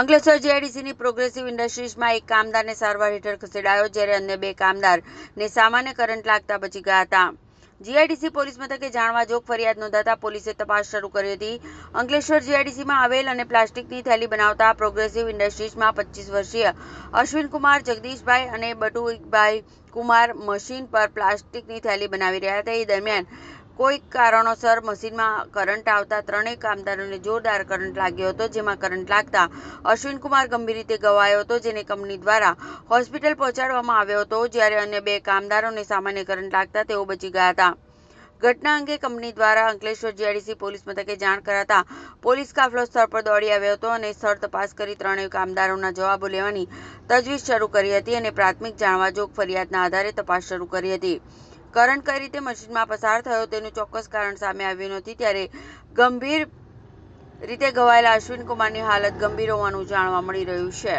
Ankleshwar જીઆઈડીસીની progressive ઇન્ડસ્ટ્રીઝમાં એક કામદારને સારવાર હેઠળ ખસેડાયો, જ્યારે અન્ય બે કામદારને સામાન્ય કરંટ લાગતા બચી ગયા હતા. જીઆઈડીસી પોલીસ મથકે જાણવા જોગ ફરિયાદ નોંધાતા પોલીસે તપાસ શરૂ કરી હતી. અંકલેશ્વર જીઆઈડીસીમાં આવેલ અને પ્લાસ્ટિકની થેલી બનાવતા પ્રોગ્રેસિવ ઇન્ડસ્ટ્રીઝમાં પચીસ વર્ષીય અશ્વિનકુમાર જગદીશભાઈ અને બટુભાઈ કુમાર મશીન પર પ્લાસ્ટિકની થેલી બનાવી રહ્યા હતા. એ દરમિયાન કોઈક કારણોસર મશીનમાં કરંટ આવતા ત્રણેય કામદારોને જોરદાર કરંટ લાગ્યો હતો, જેમાં કરંટ લાગતા અશ્વિનકુમાર ગંભીર રીતે ગવાયો હતો, જેને કંપની દ્વારા હોસ્પિટલ પહોંચાડવામાં આવ્યો હતો, જ્યારે અન્ય બે કામદારોને સામાન્ય કરંટ લાગતા તેઓ બચી ગયા હતા. ઘટના અંગે કંપની દ્વારા અંકલેશ્વર જીઆઈડીસી પોલીસ મથકે જાણ કરાતા પોલીસ કાફલો સ્થળ પર દોડી આવ્યો હતો અને સ્થળ તપાસ કરી ત્રણેય કામદારોના જવાબો લેવાની તજવીજ શરૂ કરી હતી અને પ્રાથમિક જાણવા જોગ ફરિયાદના આધારે તપાસ શરૂ કરી હતી. કરંટ કઈ રીતે મશીનમાં પસાર થયો તેનું ચોક્કસ કારણ સામે આવ્યું નથી. ત્યારે ગંભીર રીતે ઘવાયેલા અશ્વિન કુમારની હાલત ગંભીર હોવાનું જાણવા મળી રહ્યું છે.